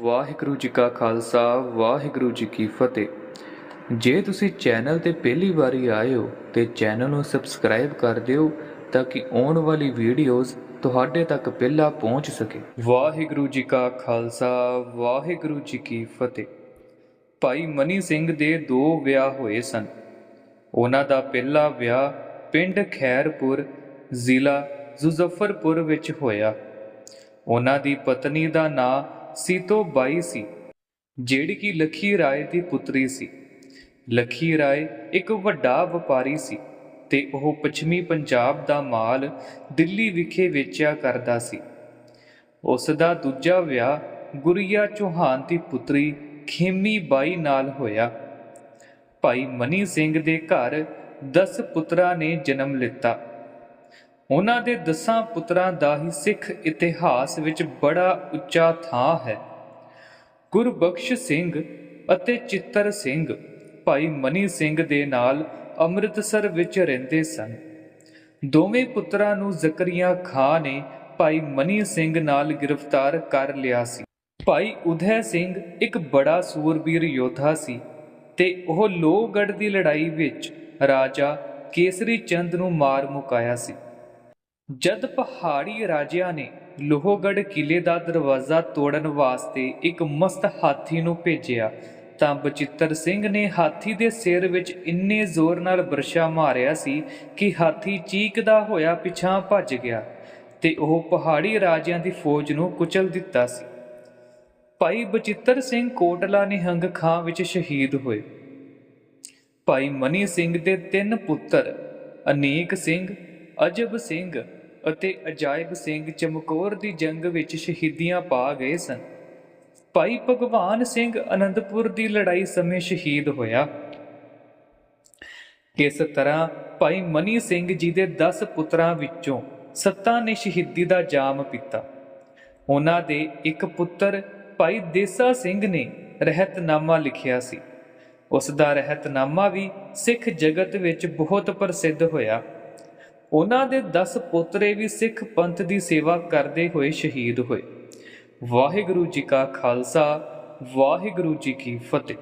ਵਾਹਿਗੁਰੂ ਜੀ ਕਾ ਖਾਲਸਾ, ਵਾਹਿਗੁਰੂ ਜੀ ਕੀ ਫਤਿਹ। ਜੇ ਤੁਸੀਂ ਚੈਨਲ ਤੇ ਪਹਿਲੀ ਵਾਰੀ ਆਏ ਹੋ ਤੇ ਚੈਨਲ ਨੂੰ ਸਬਸਕ੍ਰਾਈਬ ਕਰ ਦਿਓ ਤਾਂ ਕਿ ਆਉਣ ਵਾਲੀ ਵੀਡੀਓਜ਼ ਤੁਹਾਡੇ ਤੱਕ ਪਹਿਲਾਂ ਪਹੁੰਚ ਸਕੇ। ਵਾਹਿਗੁਰੂ ਜੀ ਕਾ ਖਾਲਸਾ, ਵਾਹਿਗੁਰੂ ਜੀ ਕੀ ਫਤਿਹ। ਭਾਈ ਮਨੀ ਸਿੰਘ ਦੇ ਦੋ ਵਿਆਹ ਹੋਏ ਸਨ। ਉਹਨਾਂ ਦਾ ਪਹਿਲਾ ਵਿਆਹ ਪਿੰਡ ਖੈਰਪੁਰ, ਜ਼ਿਲ੍ਹਾ ਜ਼ੁਜ਼ਫਰਪੁਰ ਵਿੱਚ ਹੋਇਆ। ਉਹਨਾਂ ਦੀ ਪਤਨੀ ਦਾ ਨਾਂ ਸੀਤੋ ਬਾਈ ਸੀ, ਜਿਹੜੀ ਕਿ ਲਖੀ ਰਾਏ ਦੀ ਪੁੱਤਰੀ ਸੀ। ਲਖੀ ਰਾਏ ਇੱਕ ਵੱਡਾ ਵਪਾਰੀ ਸੀ ਤੇ ਉਹ ਪੱਛਮੀ ਪੰਜਾਬ ਦਾ ਮਾਲ ਦਿੱਲੀ ਵਿਖੇ ਵੇਚਿਆ ਕਰਦਾ ਸੀ। ਉਸ ਦਾ ਦੂਜਾ ਵਿਆਹ ਗੁਰੀਆ ਚੌਹਾਨ ਦੀ ਪੁੱਤਰੀ ਖੇਮੀ ਬਾਈ ਨਾਲ ਹੋਇਆ। ਭਾਈ ਮਨੀ ਸਿੰਘ ਦੇ ਘਰ 10 ਪੁੱਤਰਾਂ ਨੇ ਜਨਮ ਲਿੱਤਾ। ਉਹਨਾਂ ਦੇ ਦਸਾਂ ਪੁੱਤਰਾਂ ਦਾ ਹੀ ਸਿੱਖ ਇਤਿਹਾਸ ਵਿੱਚ ਬੜਾ ਉੱਚਾ ਥਾਂ ਹੈ। ਗੁਰਬਖਸ਼ ਸਿੰਘ ਅਤੇ ਚਿੱਤਰ ਸਿੰਘ ਭਾਈ ਮਨੀ ਸਿੰਘ ਦੇ ਨਾਲ ਅੰਮ੍ਰਿਤਸਰ ਵਿੱਚ ਰਹਿੰਦੇ ਸਨ। ਦੋਵੇਂ ਪੁੱਤਰਾਂ ਨੂੰ ਜ਼ਕਰੀਆ ਖਾਂ ਨੇ ਭਾਈ ਮਨੀ ਸਿੰਘ ਨਾਲ ਗ੍ਰਿਫਤਾਰ ਕਰ ਲਿਆ ਸੀ। ਭਾਈ ਉਦੈ ਸਿੰਘ ਇੱਕ ਬੜਾ ਸੂਰਬੀਰ ਯੋਧਾ ਸੀ ਤੇ ਉਹ ਲੋਹਗੜ੍ਹ ਦੀ ਲੜਾਈ ਵਿੱਚ ਰਾਜਾ ਕੇਸਰੀ ਚੰਦ ਨੂੰ ਮਾਰ ਮੁਕਾਇਆ ਸੀ। ਜਦ ਪਹਾੜੀ ਰਾਜਿਆਂ ਨੇ ਲੋਹਗੜ੍ਹ ਕਿਲੇ ਦਾ ਦਰਵਾਜ਼ਾ ਤੋੜਨ ਵਾਸਤੇ ਇੱਕ ਮਸਤ ਹਾਥੀ ਨੂੰ ਭੇਜਿਆ, ਤਾਂ ਬਚਿੱਤਰ ਸਿੰਘ ਨੇ ਹਾਥੀ ਦੇ ਸਿਰ ਵਿੱਚ ਇੰਨੇ ਜ਼ੋਰ ਨਾਲ ਬਰਸ਼ਾ ਮਾਰਿਆ ਸੀ ਕਿ ਹਾਥੀ ਚੀਕਦਾ ਹੋਇਆ ਪਿਛਾਂ ਭੱਜ ਗਿਆ ਤੇ ਉਹ ਪਹਾੜੀ ਰਾਜਿਆਂ ਦੀ ਫੌਜ ਨੂੰ ਕੁਚਲ ਦਿੱਤਾ ਸੀ। ਭਾਈ ਬਚਿੱਤਰ ਸਿੰਘ ਕੋਟਲਾ ਨਿਹੰਗ ਖਾਂ ਵਿੱਚ ਸ਼ਹੀਦ ਹੋਏ। ਭਾਈ ਮਨੀ ਸਿੰਘ ਦੇ ਤਿੰਨ ਪੁੱਤਰ, ਅਨੇਕ ਸਿੰਘ, ਅਜਬ ਸਿੰਘ ਅਤੇ ਅਜਾਇਬ ਸਿੰਘ ਚਮਕੌਰ ਦੀ ਜੰਗ ਵਿੱਚ ਸ਼ਹੀਦੀਆਂ ਪਾ ਗਏ ਸਨ। ਭਾਈ ਭਗਵਾਨ ਸਿੰਘ ਅਨੰਦਪੁਰ ਦੀ ਲੜਾਈ ਸਮੇਂ ਸ਼ਹੀਦ ਹੋਇਆ। ਇਸ ਤਰ੍ਹਾਂ ਭਾਈ ਮਨੀ ਸਿੰਘ ਜੀ ਦੇ 10 ਪੁੱਤਰਾਂ ਵਿੱਚੋਂ ਸੱਤਾਂ ਨੇ ਸ਼ਹੀਦੀ ਦਾ ਜਾਮ ਪੀਤਾ। ਉਹਨਾਂ ਦੇ ਇੱਕ ਪੁੱਤਰ ਭਾਈ ਦੇਸਾ ਸਿੰਘ ਨੇ ਰਹਿਤਨਾਮਾ ਲਿਖਿਆ ਸੀ। ਉਸ ਦਾ ਰਹਿਤਨਾਮਾ ਵੀ ਸਿੱਖ ਜਗਤ ਵਿੱਚ ਬਹੁਤ ਪ੍ਰਸਿੱਧ ਹੋਇਆ। ਉਹਨਾਂ ਦੇ 10 ਪੋਤਰੇ ਵੀ ਸਿੱਖ ਪੰਥ ਦੀ ਸੇਵਾ ਕਰਦੇ ਹੋਏ ਸ਼ਹੀਦ ਹੋਏ। ਵਾਹਿਗੁਰੂ ਜੀ ਕਾ ਖਾਲਸਾ, ਵਾਹਿਗੁਰੂ ਜੀ ਕੀ ਫਤਿਹ।